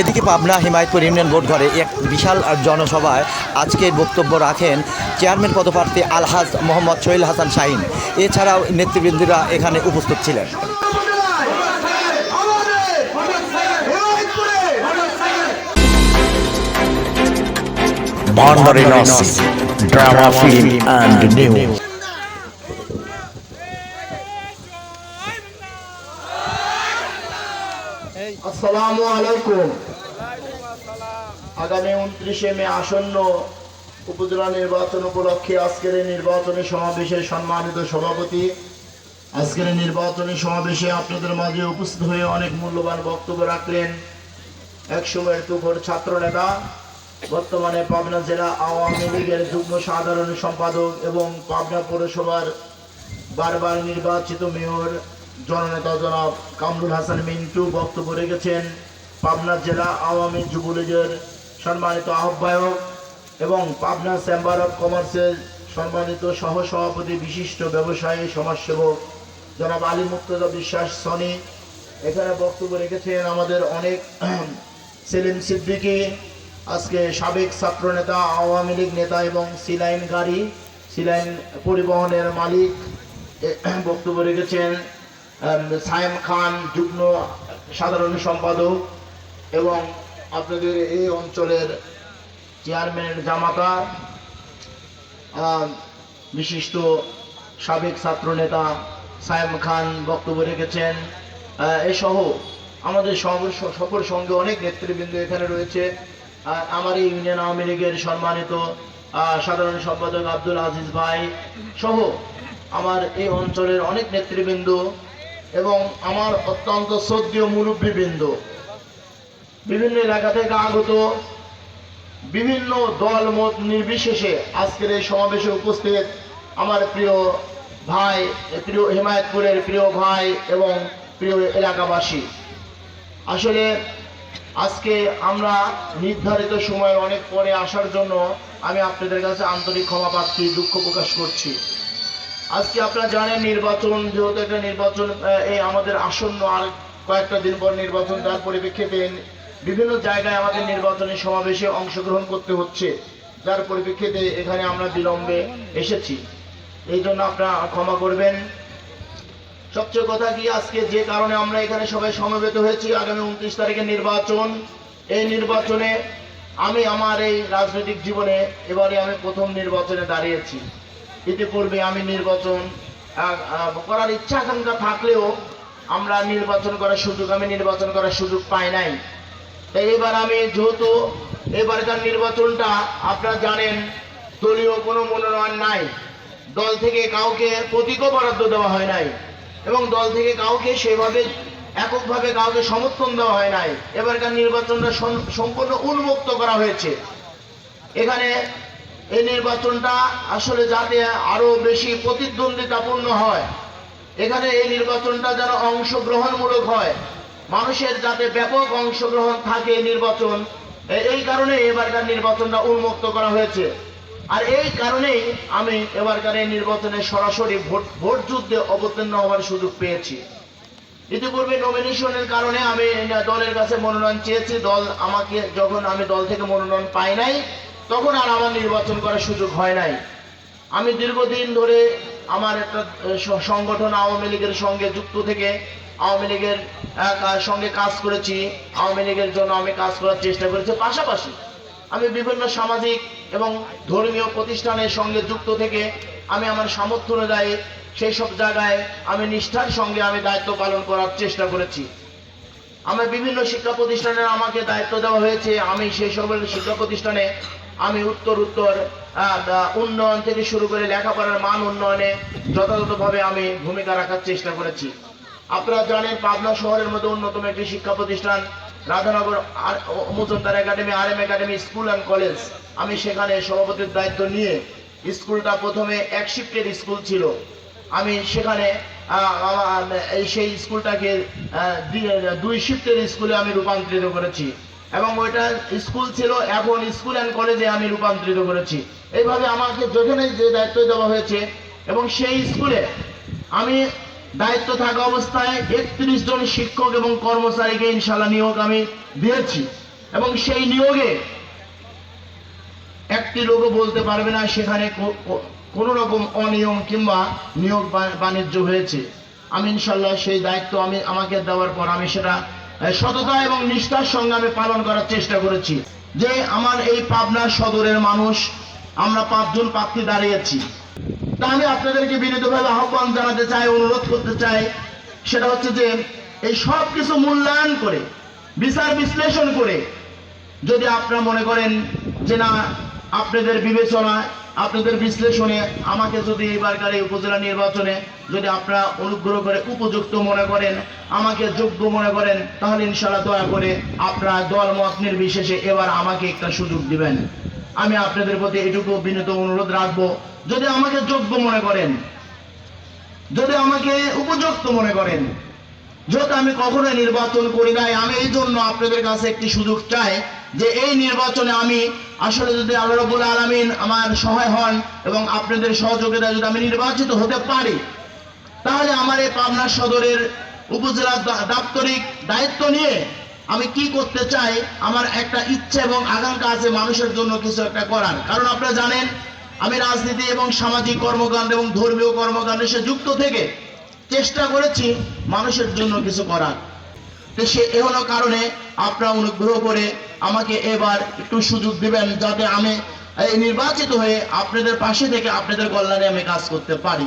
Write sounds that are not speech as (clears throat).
এদিকে Pabna Himayatpur union board ঘরে এক বিশাল জনসভায় আজকের বক্তব্য রাখেন চেয়ারম্যান পদপ্রার্থী আলহাজ মোহাম্মদ সোহেল হাসান শাহিন এছাড়াও নেতৃবৃন্দরা এখানে উপস্থিত ছিলেন Bondary Nossi, drama film and news. আসসালামু আলাইকুম। আগামী উনত্রিশে মে আসন্ন উপজেলা নির্বাচন উপলক্ষে আজকের এই নির্বাচনী সমাবেশের সম্মানিত সভাপতি। আজকের এই নির্বাচনী সমাবেশে আপনাদের মাঝে উপস্থিত হয়ে অনেক মূল্যবান বক্তব্য রাখলেন একসময়ের তুখর ছাত্র নেতা, বর্তমানে পাবনা জেলা আওয়ামী লীগের যুগ্ম সাধারণ সম্পাদক এবং পাবনা পৌরসভার বারবার নির্বাচিত মেয়র জননেতা জনাব কামরুল হাসান মিন্টু বক্তব্য রেখেছেন পাবনা জেলা আওয়ামী যুবলীগের সম্মানিত আহ্বায়ক এবং পাবনা চেম্বার অব কমার্সের সম্মানিত সহ সভাপতি বিশিষ্ট ব্যবসায়ী, সমাজসেবক জনাব আলী মুক্তদা বিশ্বাস সনি। এখানে বক্তব্য রেখেছেন আমাদের অনেক (clears throat) সেলিম সিদ্দিকী, আজকে সাবেক ছাত্রনেতা, আওয়ামী লীগ নেতা এবং সিলাইন গাড়ি, সিলাইন পরিবহনের মালিক। (clears throat) বক্তব্য রেখেছেন সায়েম খান, যুগ্ম সাধারণ সম্পাদক এবং আপনাদের এই অঞ্চলের চেয়ারম্যান জামাতা বিশিষ্ট সাবেক ছাত্রনেতা সায়েম খান বক্তব্য রেখেছেন। এসহ আমাদের সকল সঙ্গে অনেক নেতৃবৃন্দ এখানে রয়েছে। আমার এই ইউনিয়ন আওয়ামী লীগের সম্মানিত সাধারণ সম্পাদক আব্দুল আজিজ ভাই সহ আমার এই অঞ্চলের অনেক নেতৃবৃন্দ এবং আমার অত্যন্ত শ্রদ্ধীয় মুরব্বীবৃন্দ। বিভিন্ন এলাকা থেকে আগত বিভিন্ন দল মত নির্বিশেষে আজকের এই সমাবেশে উপস্থিত আমার প্রিয় ভাই, প্রিয় হিমায়তপুরের প্রিয় ভাই এবং প্রিয় এলাকাবাসী। আসলে আজকে আমরা নির্ধারিত সময় অনেক পরে আসার জন্য আমি আপনাদের কাছে আন্তরিক ক্ষমা প্রার্থী, দুঃখ প্রকাশ করছি। আজকে আপনারা জানেন নির্বাচন, যেহেতু একটা নির্বাচন এই আমাদের আসন্ন আর কয়েকটা দিন পর নির্বাচন, তার পরিপ্রেক্ষিতে বিভিন্ন জায়গায় আমাদের নির্বাচনী সমাবেশে অংশগ্রহণ করতে হচ্ছে। যার পরিপ্রেক্ষিতে এখানে আমরা বিলম্বে এসেছি। এই জন্য আপনারা ক্ষমা করবেন। সবচেয়ে কথা কি, আজকে যে কারণে আমরা এখানে সবাই সমবেত হয়েছি আগামী উনত্রিশ তারিখে নির্বাচন। এই নির্বাচনে আমি আমার এই রাজনৈতিক জীবনে এবারে আমি প্রথম নির্বাচনে দাঁড়িয়েছি। ইতিপূর্বে আমি নির্বাচন করার ইচ্ছা আকাঙ্ক্ষা থাকলেও আমরা নির্বাচন করার সুযোগ, আমি নির্বাচন করার সুযোগ পাই নাই। তাই এবার আমি যেহেতু এবারকার নির্বাচনটা আপনারা জানেন, দলীয় কোনো মনোনয়ন নাই। দল থেকে কাউকে প্রতীকও বরাদ্দ দেওয়া হয় নাই এবং দল থেকে কাউকে সেভাবে এককভাবে কাউকে সমর্থন দেওয়া হয় নাই। এবারকার নির্বাচনটা সম্পূর্ণ উন্মুক্ত করা হয়েছে। এখানে এই নির্বাচনটা আসলে যাতে আরও বেশি প্রতিদ্বন্দ্বিতাপূর্ণ হয়, এখানে এই নির্বাচনটা যেন অংশগ্রহণমূলক হয়, মানুষের যাতে ব্যাপক অংশগ্রহণ থাকে নির্বাচন এই কারণে এবারকার নির্বাচনটা উন্মুক্ত করা হয়েছে। আর এই কারণেই আমি এবারকার এই নির্বাচনে সরাসরি ভোট ভোট যুদ্ধে অবতীর্ণ হওয়ার সুযোগ পেয়েছি। ইতিপূর্বে নমিনেশনের কারণে আমি দলের কাছে মনোনয়ন চেয়েছি, দল আমাকে, যখন আমি দল থেকে মনোনয়ন পাই নাই তখন আর আমার নির্বাচন করার সুযোগ হয় নাই। আমি দীর্ঘদিন ধরে আমার একটা সংগঠন আওয়ামী লীগের সঙ্গে যুক্ত থেকে আওয়ামী লীগের সঙ্গে কাজ করেছি। আওয়ামী লীগের জন্য আমি কাজ করার চেষ্টা করেছি। পাশাপাশি আমি বিভিন্ন সামাজিক এবং ধর্মীয় প্রতিষ্ঠানের সঙ্গে যুক্ত থেকে আমি আমার সামর্থ্য অনুযায়ী সেই সব জায়গায় আমি নিষ্ঠার সঙ্গে আমি দায়িত্ব পালন করার চেষ্টা করেছি। আমার বিভিন্ন শিক্ষা প্রতিষ্ঠানে আমাকে দায়িত্ব দেওয়া হয়েছে। আমি সেই সব শিক্ষা প্রতিষ্ঠানে আমি উত্তর উত্তর উন্নয়ন থেকে শুরু করে লেখাপড়ার মান উন্নয়নে যথাযথভাবে আমি ভূমিকা রাখার চেষ্টা করেছি। আপনারা জানেন পাবনা শহরের মধ্যে অন্যতম একটি শিক্ষা প্রতিষ্ঠান, Radhanagar Majumdar academy R M academy, school and college. আমি সেখানে সভাপতির দায়িত্ব নিয়ে স্কুলটা প্রথমে এক শিফটের স্কুল ছিল। আমি সেখানে সেই স্কুলটাকে দুই শিফটের স্কুলে আমি রূপান্তরিত করেছি। এবং ওইটা স্কুল ছিল, এখন স্কুল অ্যান্ড কলেজে আমি রূপান্তরিত করেছি। এইভাবে আমাকে যেখানে যে দায়িত্ব দেওয়া হয়েছে, এবং সেই স্কুলে আমি দায়িত্ব থাকা অবস্থায় একত্রিশ জন শিক্ষক এবং কর্মচারীকে ইনশাল্লাহ নিয়োগ আমি দিয়েছি। এবং সেই নিয়োগে একটি লোকও বলতে পারবে না, সেখানে কোনো রকম অনিয়ম কিংবা নিয়োগ বাণিজ্য হয়েছে। আমি ইনশাল্লাহ সেই দায়িত্ব আমি, আমাকে দেওয়ার পর আমি সেটা সততা এবং নিষ্ঠার সঙ্গে আমি পালন করার চেষ্টা করেছি। যে আমার এই পাবনা সদরের মানুষ, আমরা পাঁচজন প্রার্থী দাঁড়িয়েছি। তা আমি আপনাদেরকে বিনীতভাবে আহ্বান জানাতে চাই, অনুরোধ করতে চাই, সেটা হচ্ছে যে, এই সব কিছু মূল্যায়ন করে, বিচার বিশ্লেষণ করে, যদি আপনারা মনে করেন যে না, আপনাদের বিবেচনায় আপনাদের বিশ্লেষণে আমাকে যদি এবারকার উপজেলা নির্বাচনে যদি আপনারা অনুগ্রহ করে উপযুক্ত মনে করেন, আমাকে যোগ্য মনে করেন, তাহলে ইনশাল্লাহ দয়া করে আপনারা দল মত নির্বিশেষে এবার আমাকে একটা সুযোগ দিবেন। আমি আপনাদের প্রতি এটুকু বিনীত অনুরোধ রাখব, যদি আমাকে যোগ্য মনে করেন, যদি আমাকে উপযুক্ত মনে করেন, যেহেতু আমি কখনো নির্বাচন করি নাই, আমি এই জন্য আপনাদের কাছে একটি সুযোগ চাই যে এই নির্বাচনে আমি আসলে যদি আল্লাহ রবুল আলমিন আমার সহায় হন এবং আপনাদের সহযোগিতা যদি আমি নির্বাচিত হতে পারি, তাহলে আমার এই পাবনা সদরের উপজেলা দাপ্তরিক দায়িত্ব নিয়ে আমি কি করতে চাই, আমার একটা ইচ্ছা এবং আকাঙ্ক্ষা আছে মানুষের জন্য কিছু একটা করার। কারণ আপনারা জানেন, আমি রাজনীতি এবং সামাজিক কর্মকাণ্ড এবং ধর্মীয় কর্মকাণ্ডের সে যুক্ত থেকে চেষ্টা করেছি মানুষের জন্য কিছু করার। তো সে এহনো কারণে আপনারা অনুগ্রহ করে আমাকে এবার একটু সুযোগ দিবেন যাতে আমি, এই নির্বাচিত হয়ে আপনাদের পাশে থেকে আপনাদের কল্যাণে আমি কাজ করতে পারি।